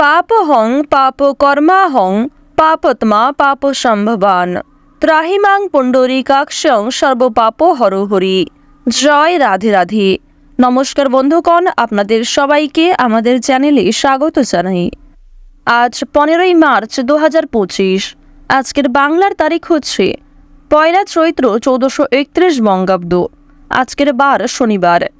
পাপহং পাপ কর্মাহং পাপত্মা পাপ সম্ভবান। ত্রাহিমাং পুণ্ডরী পুণ্ডরীকাক্ষং সর্বপাপ হরহরি। জয় রাধে রাধে। নমস্কার বন্ধুগণ, আপনাদের সবাইকে আমাদের চ্যানেলে স্বাগত জানাই। আজ পনেরোই মার্চ দু হাজার পঁচিশ। আজকের বাংলার তারিখ হচ্ছে পয়লা চৈত্র চৌদ্দশো একত্রিশ বঙ্গাব্দ। আজকের বার শনিবার।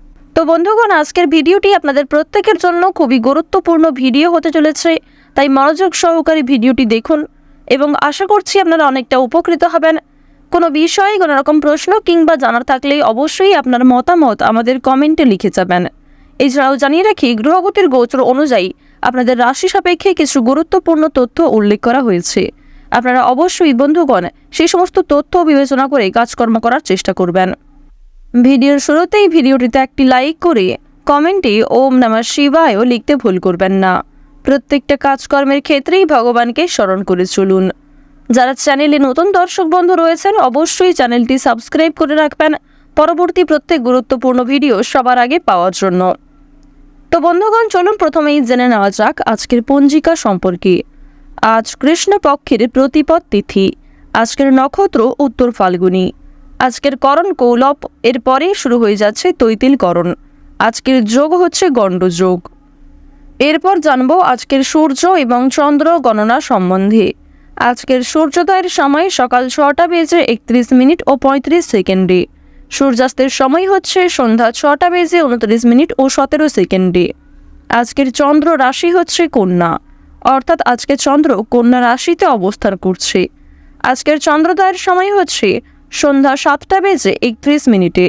তো বন্ধুগণ, আজকের ভিডিওটি আপনাদের প্রত্যেকের জন্য খুবই গুরুত্বপূর্ণ ভিডিও হতে চলেছে, তাই মনোযোগ সহকারে ভিডিওটি দেখুন এবং আশা করছি আপনারা অনেকটা উপকৃত হবেন। কোনো বিষয়ে, কোনো রকম প্রশ্ন কিংবা জানার থাকলে অবশ্যই আপনার মতামত আমাদের কমেন্টে লিখে যাবেন। এছাড়াও জানিয়ে রাখি, গ্রহগতির গোচর অনুযায়ী আপনাদের রাশি সাপেক্ষে কিছু গুরুত্বপূর্ণ তথ্য উল্লেখ করা হয়েছে। আপনারা অবশ্যই বন্ধুগণ সেই সমস্ত তথ্য বিবেচনা করে কাজকর্ম করার চেষ্টা করবেন। ভিডিওর শুরুতেই ভিডিওটিতে একটি লাইক করে কমেন্টে ওম নমঃ শিবায়ও লিখতে ভুল করবেন না। প্রত্যেকটা কাজকর্মের ক্ষেত্রেই ভগবানকে স্মরণ করে চলুন। যারা চ্যানেলে নতুন দর্শক বন্ধু রয়েছেন, অবশ্যই চ্যানেলটি সাবস্ক্রাইব করে রাখবেন। পরবর্তী প্রত্যেক গুরুত্বপূর্ণ ভিডিও সবার আগে পাওয়ার জন্য। তো বন্ধুগণ, চলুন প্রথমেই জেনে নেওয়া যাক আজকের পঞ্জিকা সম্পর্কে। আজ কৃষ্ণপক্ষের প্রতিপদ তিথি। আজকের নক্ষত্র উত্তর ফাল্গুনী। আজকের করণ কৌলপ এর পরেই শুরু হয়ে যাচ্ছে তৈতিল করণ। আজকের যোগ হচ্ছে গণ্ডযোগ। এরপর জানব আজকের সূর্য এবং চন্দ্র গণনা সম্বন্ধে। আজকের সূর্যোদয়ের সময় সকাল ছটা বেজে একত্রিশ মিনিট ও পঁয়ত্রিশ সেকেন্ডে। সূর্যাস্তের সময় হচ্ছে সন্ধ্যা ছটা বেজে উনত্রিশ মিনিট ও সতেরো সেকেন্ডে। আজকের চন্দ্র রাশি হচ্ছে কন্যা। অর্থাৎ আজকে চন্দ্র কন্যা রাশিতে অবস্থান করছে। আজকের চন্দ্রোদয়ের সময় হচ্ছে সন্ধ্যা সাতটা বেজে একত্রিশ মিনিটে।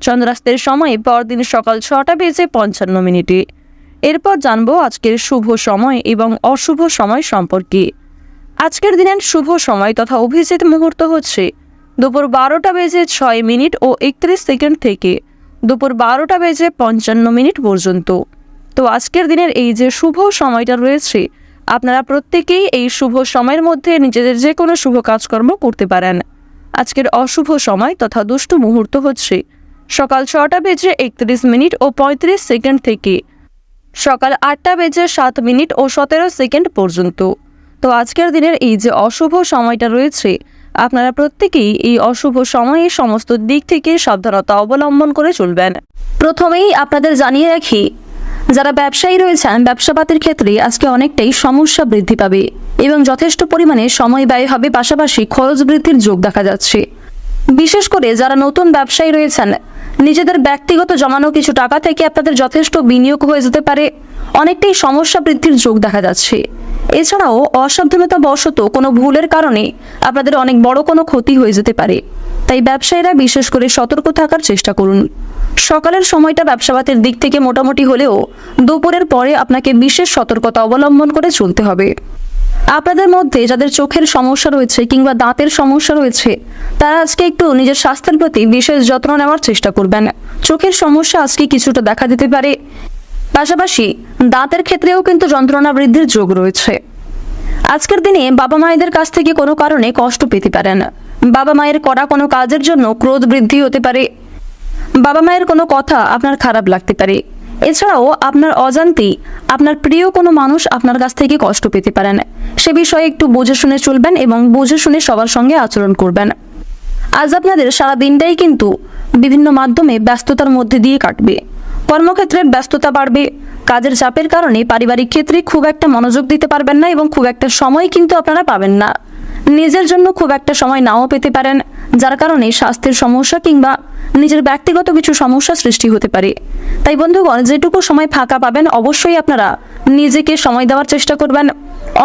চন্দ্রাস্তের সময় পরদিন সকাল ছটা বেজে পঞ্চান্ন মিনিটে। এরপর জানব আজকের শুভ সময় এবং অশুভ সময় সম্পর্কে। আজকের দিনের শুভ সময় তথা অভিজিৎ মুহূর্ত হচ্ছে দুপুর বারোটা বেজে ছয় মিনিট ও একত্রিশ সেকেন্ড থেকে দুপুর বারোটা বেজে পঞ্চান্ন মিনিট পর্যন্ত। তো আজকের দিনের এই যে শুভ সময়টা রয়েছে, আপনারা প্রত্যেকেই এই শুভ সময়ের মধ্যে নিজেদের যে কোনো শুভ কাজকর্ম করতে পারেন। আজকের অশুভ সময় তথা দুষ্টু মুহূর্ত হচ্ছে। সকাল ছটা বেজে একত্রিশ মিনিট ও পঁয়ত্রিশ সেকেন্ড থেকে। সকাল আটটা বেজে সাত মিনিট ও সতেরো সেকেন্ড পর্যন্ত। তো আজকের দিনের এই যে অশুভ সময়টা রয়েছে, আপনারা প্রত্যেকেই এই অশুভ সময়ে সমস্ত দিক থেকে সাবধানতা অবলম্বন করে চলবেন। প্রথমেই আপনাদের জানিয়ে রাখি, যারা ব্যবসায়ী রয়েছেন, ব্যবসাপাতির ক্ষেত্রে আজকে অনেকটাই সমস্যা বৃদ্ধি পাবে। এবং যথেষ্ট পরিমাণে সময় ব্যয় হবে পাশাপাশি খরচ বৃদ্ধির যোগ দেখা যাচ্ছে। বিশেষ করে যারা নতুন ব্যবসায়ী রয়েছেন, নিজেদের ব্যক্তিগত জমানো কিছু টাকা থেকে আপনাদের যথেষ্ট বিনিয়োগ হয়ে যেতে পারে। অনেকটাই সমস্যা বৃদ্ধির যোগ দেখা যাচ্ছে। এছাড়াও অসাবধানতা বশত কোনো ভুলের কারণে আপনাদের অনেক বড় কোনো ক্ষতি হয়ে যেতে পারে। তাই ব্যবসায়ীরা বিশেষ করে সতর্ক থাকার চেষ্টা করুন। সকালের সময়টা ব্যবসাপাতের দিক থেকে মোটামুটি হলেও দুপুরের পরে আপনাকে বিশেষ সতর্কতা অবলম্বন করে চলতে হবে। আপনাদের মধ্যে যাদের চোখের সমস্যা রয়েছে কিংবা দাঁতের সমস্যা রয়েছে, তারা আজকে একটু নিজের স্বাস্থ্যের প্রতি বিশেষ যত্ন নেওয়ার চেষ্টা করবেন। চোখের সমস্যা আজকে কিছুটা দেখা দিতে পারে। পাশাপাশি দাঁতের ক্ষেত্রেও কিন্তু যন্ত্রণা বৃদ্ধির যোগ রয়েছে। আজকের দিনে বাবা মায়েদের কাছ থেকে কোনো কারণে কষ্ট পেতে পারেন। বাবা মায়ের করা কোনো কাজের জন্য ক্রোধ বৃদ্ধি হতে পারে। বাবা মায়ের কোনো কথা আপনার খারাপ লাগতে পারে। এছাড়াও আপনার অজান্তেই আপনার প্রিয় কোনো মানুষ আপনার কাছ থেকে কষ্ট পেতে পারেন। সে বিষয়ে একটু বুঝে শুনে চলবেন এবং বুঝে শুনে সবার সঙ্গে আচরণ করবেন। আজ আপনাদের সারা দিনটাই কিন্তু বিভিন্ন মাধ্যমে ব্যস্ততার মধ্যে দিয়ে কাটবে। কর্মক্ষেত্রের ব্যস্ততা বাড়বে। কাজের চাপের কারণে পারিবারিক ক্ষেত্রে খুব একটা মনোযোগ দিতে পারবেন না এবং খুব একটা সময় কিন্তু আপনারা পাবেন না। নিজের জন্য খুব একটা সময় নাও পেতে পারেন, যার কারণে স্বাস্থ্যের সমস্যা কিংবা নিজের ব্যক্তিগত কিছু সমস্যা সৃষ্টি হতে পারে। তাই বন্ধুগণ, যেটুকু সময় ফাঁকা পাবেন, অবশ্যই আপনারা নিজেকে সময় দেওয়ার চেষ্টা করবেন।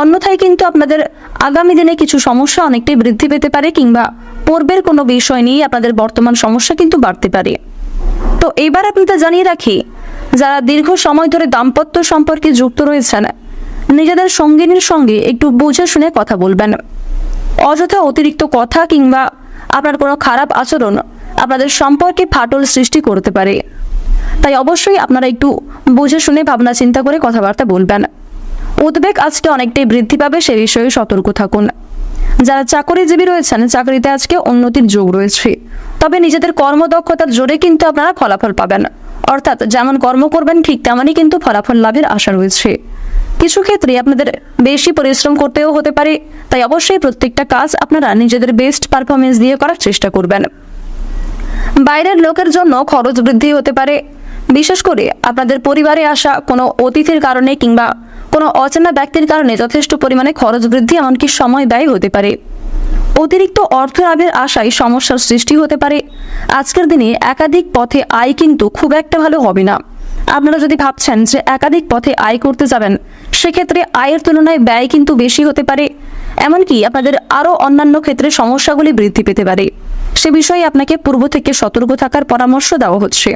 অন্যথায় কিন্তু আপনাদের আগামী দিনে কিছু সমস্যা অনেকটাই বৃদ্ধি পেতে পারে কিংবা পূর্বের কোনো বিষয় নিয়ে আপনাদের বর্তমান সমস্যা কিন্তু বাড়তে পারে। তো এইবার আপনাদের জানিয়ে রাখি, যারা দীর্ঘ সময় ধরে দাম্পত্য সম্পর্কে যুক্ত রয়েছেন, নিজেদের সঙ্গিনীর সঙ্গে একটু বুঝে শুনে কথা বলবেন। অযথা অতিরিক্ত কথা কিংবা আপনার কোনো খারাপ আচরণ আপনাদের সম্পর্কে ফাটল সৃষ্টি করতে পারে। তাই অবশ্যই আপনারা একটু বুঝে শুনে ভাবনা চিন্তা করে কথাবার্তা বলবেন। উদ্বেগ আজকে অনেকটাই বৃদ্ধি পাবে সে বিষয়ে সতর্ক থাকুন। যারা চাকরিজীবী রয়েছেন, চাকরিতে আজকে উন্নতির যোগ রয়েছে। তবে নিজেদের কর্মদক্ষতার জোরে কিন্তু আপনারা ফলাফল পাবেন। অর্থাৎ যেমন কর্ম করবেন, ঠিক তেমনই কিন্তু ফলাফল লাভের আশা রয়েছে। কিছু ক্ষেত্রে আপনাদের বেশি পরিশ্রম করতেও হতে পারে, তাই অবশ্যই প্রত্যেকটা কাজ আপনারা নিজেদের বেস্ট পারফরমেন্স দিয়ে করার চেষ্টা করবেন। বাইরের লোকের জন্য খরচ বৃদ্ধি হতে পারে, বিশেষ করে আপনাদের পরিবারে আসা কোনো অতিথির কারণে কিংবা কোনো অচেনা ব্যক্তির কারণে যথেষ্ট পরিমাণে খরচ বৃদ্ধি, এমনকি সময় ব্যয় হতে পারে। অতিরিক্ত অর্থ লাভের আশায় সমস্যার সৃষ্টি হতে পারে। আজকের দিনে একাধিক পথে আয় কিন্তু খুব একটা ভালো হবে না। আপনারা যদি ভাবছেন যে একাধিক পথে আয় করতে যাবেন, সেক্ষেত্রে আয়ের তুলনায় ব্যয় কিন্তু বেশি হতে পারে। এমনকি আপনাদের আরও অন্যান্য ক্ষেত্রে সমস্যাগুলি বৃদ্ধি পেতে পারে। সে বিষয়ে আপনাকে পূর্ব থেকে সতর্ক থাকার পরামর্শ দেওয়া হচ্ছে।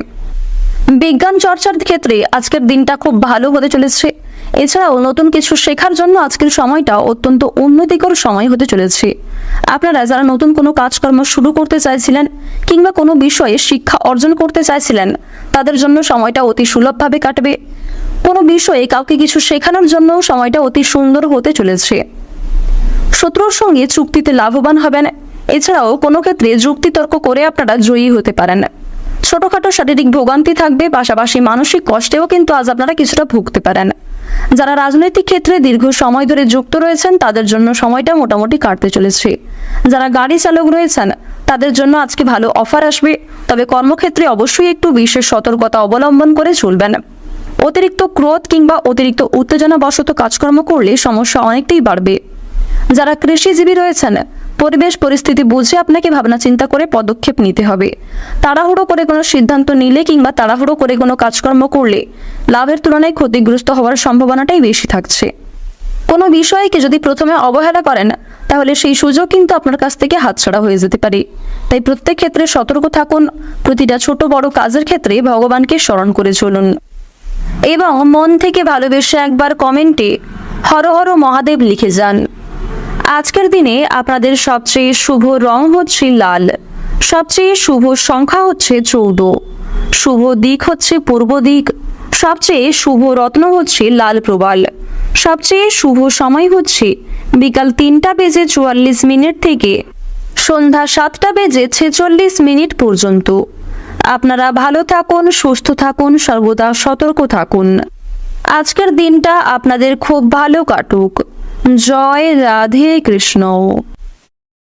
বিজ্ঞান চর্চার ক্ষেত্রে আজকের দিনটা খুব ভালো হতে চলেছে। এছাড়াও নতুন কিছু শেখার জন্য আজকের সময়টা অত্যন্ত উন্নতিকর সময় হতে চলেছে। আপনারা যারা নতুন কোনো কাজকর্ম শুরু করতে চাইছিলেন কিংবা কোনো বিষয়ে শিক্ষা অর্জন করতে চাইছিলেন, তাদের জন্য সময়টা অতি সুলভভাবে কাটবে। কোনো বিষয়ে কাউকে কিছু শেখানোর জন্য সময়টা অতি সুন্দর হতে চলেছে। শত্রুর সঙ্গে চুক্তিতে লাভবান হবেন। এছাড়াও কোনো ক্ষেত্রে যুক্তিতর্ক করে আপনারা জয়ী হতে পারেন। ছোটখাটো শারীরিক ভোগান্তি থাকবে, পাশাপাশি মানসিক কষ্টেও কিন্তু আজ আপনারা কিছুটা ভুগতে পারেন। যারা রাজনৈতিক ক্ষেত্রে দীর্ঘ সময় ধরে যুক্ত রয়েছেন, তাদের জন্য সময়টা মোটামুটি কাটতে চলেছে। যারা গাড়ি চালক রয়েছেন, তাদের জন্য আজকে ভালো অফার আসবে, তবে কর্মক্ষেত্রে অবশ্যই একটু বিশেষ সতর্কতা অবলম্বন করে চলবেন। অতিরিক্ত ক্রোধ কিংবা অতিরিক্ত উত্তেজনাবশত কাজকর্ম করলে সমস্যা অনেকটাই বাড়বে। যারা কৃষিজীবী রয়েছেন পরিবেশ পরিস্থিতি বুঝে আপনাকে ভাবনা চিন্তা করে পদক্ষেপ নিতে হবে। তাড়াহুড়ো করে কোনো সিদ্ধান্ত নিলে কিংবা তাড়াহুড়ো করে কোনো কাজকর্ম করলে লাভের তুলনায় ক্ষতিগ্রস্ত হওয়ার সম্ভাবনাটাই বেশি থাকছে। কোনো বিষয়কে যদি প্রথমে অবহেলা করেন, তাহলে সেই সুযোগ কিন্তু আপনার কাছ থেকে হাতছাড়া হয়ে যেতে পারে। তাই প্রত্যেক ক্ষেত্রে সতর্ক থাকুন, প্রতিটা ছোট বড় কাজের ক্ষেত্রে ভগবানকে স্মরণ করে চলুন। এবং মন থেকে ভালোবেসে একবার কমেন্টে হর হর মহাদেব লিখে যান। আজকের দিনে আপনাদের সবচেয়ে শুভ রং হচ্ছে লাল। সবচেয়ে শুভ সংখ্যা হচ্ছে চৌদ্দ। শুভ দিক হচ্ছে পূর্ব দিক। সবচেয়ে শুভ রত্ন হচ্ছে লাল প্রবাল। সবচেয়ে শুভ সময় হচ্ছে বিকাল তিনটা বেজে চুয়াল্লিশ মিনিট থেকে সন্ধ্যা সাতটা বেজে ছেচল্লিশ মিনিট পর্যন্ত। আপনারা ভালো থাকুন, সুস্থ থাকুন, সর্বদা সতর্ক থাকুন। আজকের দিনটা আপনাদের খুব ভালো কাটুক। জয় রাধে কৃষ্ণ